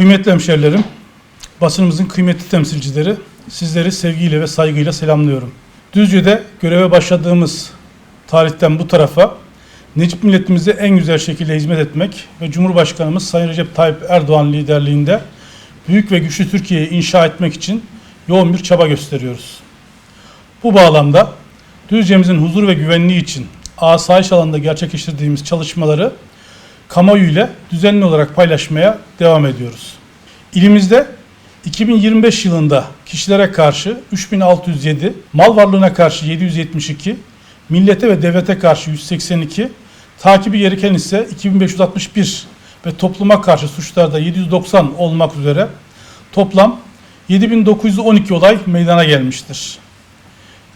Kıymetli hemşerilerim, basınımızın kıymetli temsilcileri, sizleri sevgiyle ve saygıyla selamlıyorum. Düzce'de göreve başladığımız tarihten bu tarafa Necip milletimize en güzel şekilde hizmet etmek ve Cumhurbaşkanımız Sayın Recep Tayyip Erdoğan liderliğinde büyük ve güçlü Türkiye'yi inşa etmek için yoğun bir çaba gösteriyoruz. Bu bağlamda Düzce'mizin huzur ve güvenliği için asayiş alanında gerçekleştirdiğimiz çalışmaları kamuoyu ile düzenli olarak paylaşmaya devam ediyoruz. İlimizde 2025 yılında kişilere karşı 3607, mal varlığına karşı 772, millete ve devlete karşı 182, takibi gereken ise 2561 ve topluma karşı suçlarda 790 olmak üzere toplam 7912 olay meydana gelmiştir.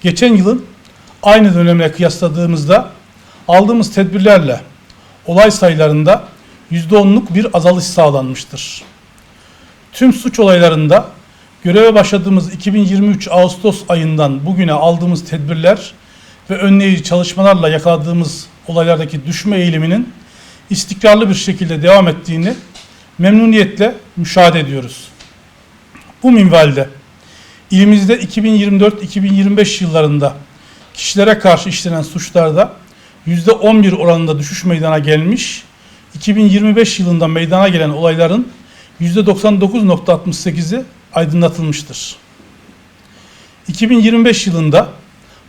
Geçen yılın aynı dönemle kıyasladığımızda aldığımız tedbirlerle olay sayılarında %10'luk bir azalış sağlanmıştır. Tüm suç olaylarında göreve başladığımız 2023 Ağustos ayından bugüne aldığımız tedbirler ve önleyici çalışmalarla yakaladığımız olaylardaki düşme eğiliminin istikrarlı bir şekilde devam ettiğini memnuniyetle müşahede ediyoruz. Bu minvalde ilimizde 2024-2025 yıllarında kişilere karşı işlenen suçlarda %11 oranında düşüş meydana gelmiş, 2025 yılında meydana gelen olayların %99.68'i aydınlatılmıştır. 2025 yılında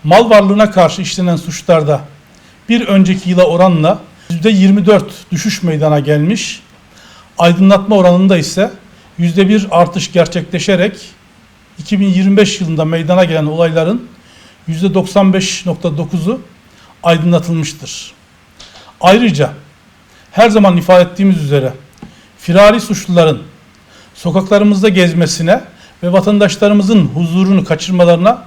mal varlığına karşı işlenen suçlarda bir önceki yıla oranla %24 düşüş meydana gelmiş, aydınlatma oranında ise %1 artış gerçekleşerek 2025 yılında meydana gelen olayların %95.9'u aydınlatılmıştır. Ayrıca her zaman ifade ettiğimiz üzere firari suçluların sokaklarımızda gezmesine ve vatandaşlarımızın huzurunu kaçırmalarına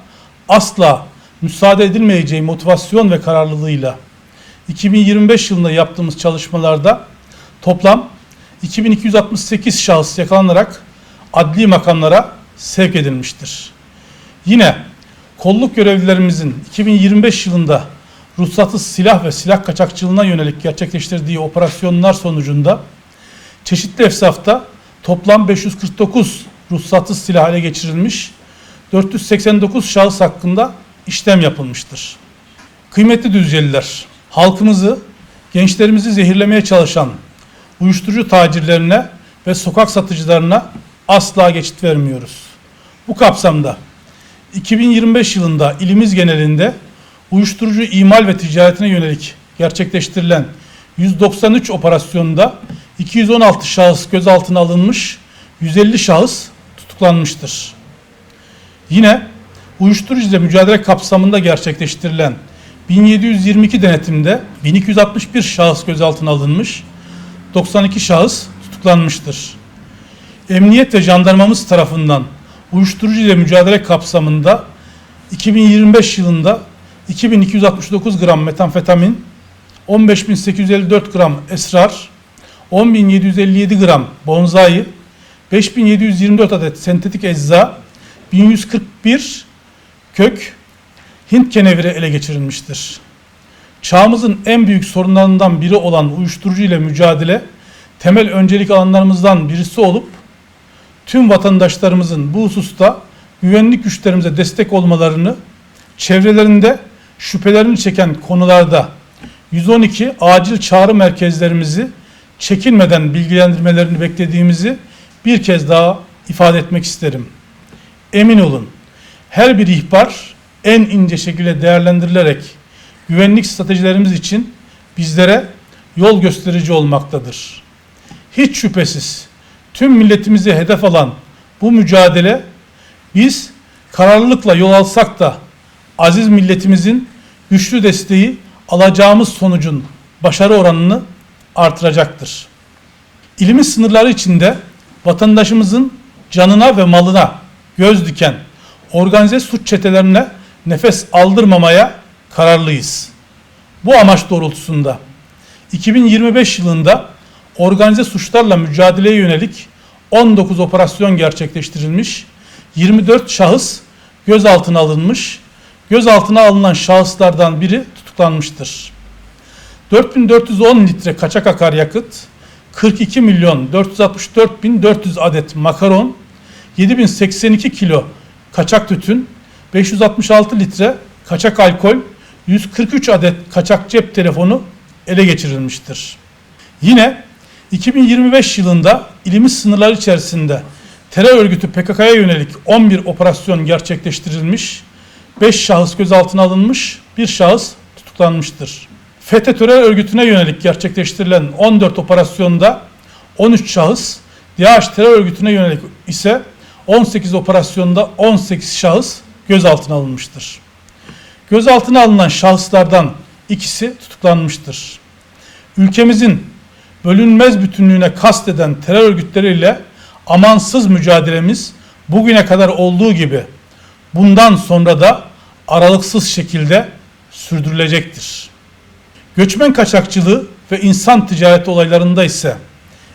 asla müsaade edilmeyeceği motivasyon ve kararlılığıyla 2025 yılında yaptığımız çalışmalarda toplam 2268 şahıs yakalanarak adli makamlara sevk edilmiştir. Yine kolluk görevlilerimizin 2025 yılında ruhsatsız silah ve silah kaçakçılığına yönelik gerçekleştirdiği operasyonlar sonucunda çeşitli efsafta toplam 549 ruhsatsız silah ele geçirilmiş, 489 şahıs hakkında işlem yapılmıştır. Kıymetli Düzceliler, halkımızı, gençlerimizi zehirlemeye çalışan uyuşturucu tacirlerine ve sokak satıcılarına asla geçit vermiyoruz. Bu kapsamda 2025 yılında ilimiz genelinde uyuşturucu imal ve ticaretine yönelik gerçekleştirilen 193 operasyonda 216 şahıs gözaltına alınmış, 150 şahıs tutuklanmıştır. Yine uyuşturucu ile mücadele kapsamında gerçekleştirilen 1722 denetimde 1261 şahıs gözaltına alınmış, 92 şahıs tutuklanmıştır. Emniyet ve jandarmamız tarafından uyuşturucu ile mücadele kapsamında 2025 yılında 2269 gram metamfetamin, 15854 gram esrar, 10757 gram bonzai, 5724 adet sentetik ecza, 1141 kök Hint keneviri ele geçirilmiştir. Çağımızın en büyük sorunlarından biri olan uyuşturucu ile mücadele temel öncelik alanlarımızdan birisi olup tüm vatandaşlarımızın bu hususta güvenlik güçlerimize destek olmalarını, çevrelerinde şüphelerini çeken konularda 112 acil çağrı merkezlerimizi çekinmeden bilgilendirmelerini beklediğimizi bir kez daha ifade etmek isterim. Emin olun her bir ihbar en ince şekilde değerlendirilerek güvenlik stratejilerimiz için bizlere yol gösterici olmaktadır. Hiç şüphesiz tüm milletimizi hedef alan bu mücadele biz kararlılıkla yol alsak da aziz milletimizin güçlü desteği alacağımız sonucun başarı oranını artıracaktır. İlimiz sınırları içinde vatandaşımızın canına ve malına göz diken organize suç çetelerine nefes aldırmamaya kararlıyız. Bu amaç doğrultusunda 2025 yılında organize suçlarla mücadeleye yönelik 19 operasyon gerçekleştirilmiş, 24 şahıs gözaltına alınmış, gözaltına alınan şahıslardan biri tutuklanmıştır. 4410 litre kaçak akaryakıt, 42 milyon 464 bin 400 adet makaron, 7082 kilo kaçak tütün, 566 litre kaçak alkol, 143 adet kaçak cep telefonu ele geçirilmiştir. Yine 2025 yılında ilimiz sınırları içerisinde terör örgütü PKK'ya yönelik 11 operasyon gerçekleştirilmiş, 5 şahıs gözaltına alınmış, 1 şahıs tutuklanmıştır. FETÖ terör örgütüne yönelik gerçekleştirilen 14 operasyonda 13 şahıs, DAEŞ terör örgütüne yönelik ise 18 operasyonda 18 şahıs gözaltına alınmıştır. Gözaltına alınan şahıslardan ikisi tutuklanmıştır. Ülkemizin bölünmez bütünlüğüne kasteden terör örgütleriyle amansız mücadelemiz bugüne kadar olduğu gibi bundan sonra da aralıksız şekilde sürdürülecektir. Göçmen kaçakçılığı ve insan ticareti olaylarında ise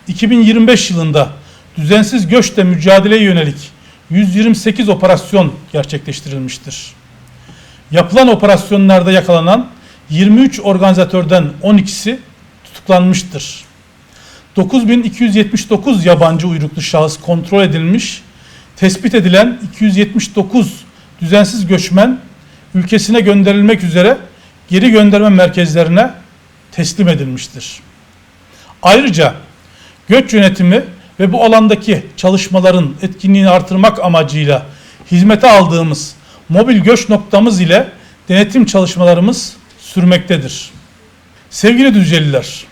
2025 yılında düzensiz göçle mücadeleye yönelik 128 operasyon gerçekleştirilmiştir. Yapılan operasyonlarda yakalanan 23 organizatörden 12'si tutuklanmıştır. 9279 yabancı uyruklu şahıs kontrol edilmiş, tespit edilen 279 düzensiz göçmen ülkesine gönderilmek üzere geri gönderme merkezlerine teslim edilmiştir. Ayrıca göç yönetimi ve bu alandaki çalışmaların etkinliğini artırmak amacıyla hizmete aldığımız mobil göç noktamız ile denetim çalışmalarımız sürmektedir. Sevgili Düzceliler,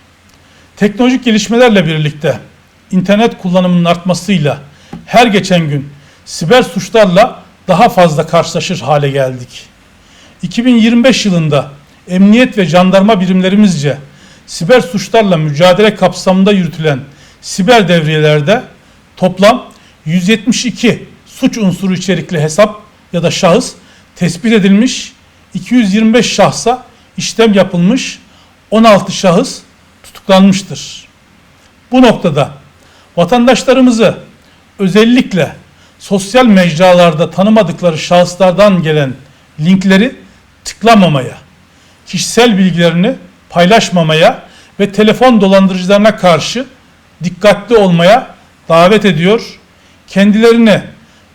teknolojik gelişmelerle birlikte internet kullanımının artmasıyla her geçen gün siber suçlarla daha fazla karşılaşır hale geldik. 2025 yılında emniyet ve jandarma birimlerimizce siber suçlarla mücadele kapsamında yürütülen siber devriyelerde toplam 172 suç unsuru içerikli hesap ya da şahıs tespit edilmiş, 225 şahsa işlem yapılmış, 16 şahıs tutuklanmıştır. Bu noktada vatandaşlarımızı özellikle sosyal mecralarda tanımadıkları şahıslardan gelen linkleri tıklamamaya, kişisel bilgilerini paylaşmamaya ve telefon dolandırıcılarına karşı dikkatli olmaya davet ediyor. Kendilerini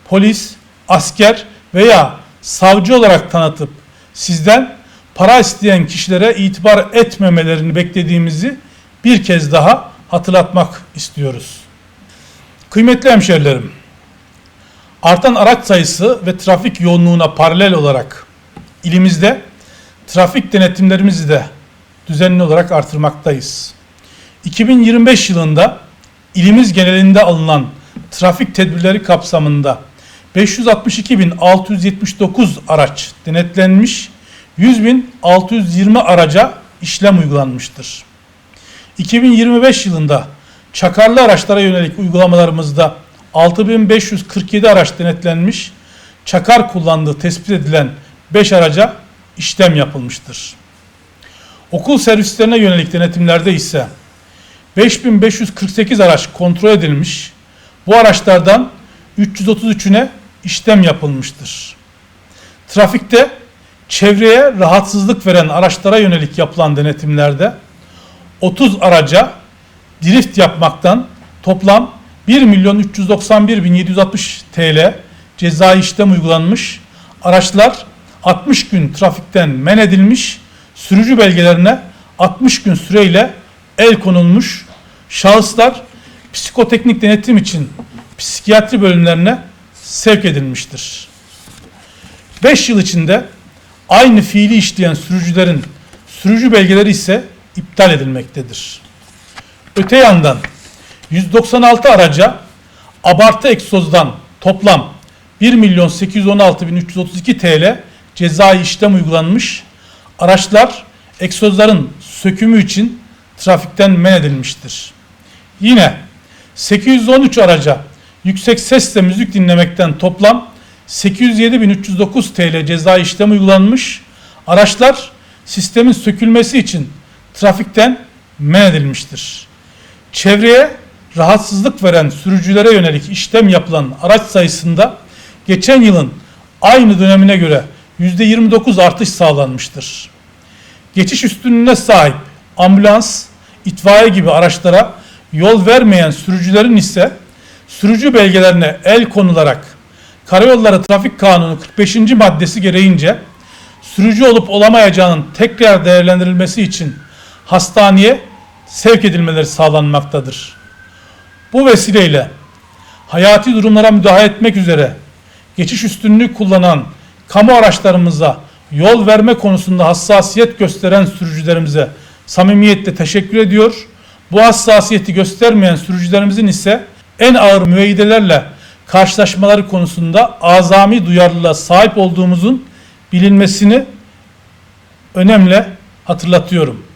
polis, asker veya savcı olarak tanıtıp sizden para isteyen kişilere itibar etmemelerini beklediğimizi bir kez daha hatırlatmak istiyoruz. Kıymetli hemşerilerim, artan araç sayısı ve trafik yoğunluğuna paralel olarak ilimizde trafik denetimlerimizi de düzenli olarak artırmaktayız. 2025 yılında ilimiz genelinde alınan trafik tedbirleri kapsamında 562.679 araç denetlenmiş, 100.620 araca işlem uygulanmıştır. 2025 yılında çakarlı araçlara yönelik uygulamalarımızda 6547 araç denetlenmiş, çakar kullandığı tespit edilen 5 araca işlem yapılmıştır. Okul servislerine yönelik denetimlerde ise 5548 araç kontrol edilmiş. Bu araçlardan 333'üne işlem yapılmıştır. Trafikte çevreye rahatsızlık veren araçlara yönelik yapılan denetimlerde 30 araca drift yapmaktan toplam 1 milyon 391 bin 760 TL ceza işlem uygulanmış. Araçlar 60 gün trafikten men edilmiş. Sürücü belgelerine 60 gün süreyle el konulmuş. Şahıslar psikoteknik denetim için psikiyatri bölümlerine sevk edilmiştir. 5 yıl içinde aynı fiili işleyen sürücülerin sürücü belgeleri ise iptal edilmektedir. Öte yandan 196 araca abartı egzozdan toplam 1 milyon 816 bin 332 TL cezai işlem uygulanmış. Araçlar egzozların sökümü için trafikten men edilmiştir. Yine 813 araca yüksek sesle müzik dinlemekten toplam 807.309 TL ceza işlem uygulanmış. Araçlar sistemin sökülmesi için trafikten men edilmiştir. Çevreye rahatsızlık veren sürücülere yönelik işlem yapılan araç sayısında geçen yılın aynı dönemine göre %29 artış sağlanmıştır. Geçiş üstünlüğüne sahip ambulans, itfaiye gibi araçlara yol vermeyen sürücülerin ise sürücü belgelerine el konularak Karayolları Trafik Kanunu 45. maddesi gereğince sürücü olup olamayacağının tekrar değerlendirilmesi için hastaneye sevk edilmeleri sağlanmaktadır. Bu vesileyle hayati durumlara müdahale etmek üzere geçiş üstünlüğü kullanan kamu araçlarımıza yol verme konusunda hassasiyet gösteren sürücülerimize samimiyetle teşekkür ediyor. Bu hassasiyeti göstermeyen sürücülerimizin ise en ağır müeyyidelerle karşılaşmaları konusunda azami duyarlılığa sahip olduğumuzun bilinmesini önemli hatırlatıyorum.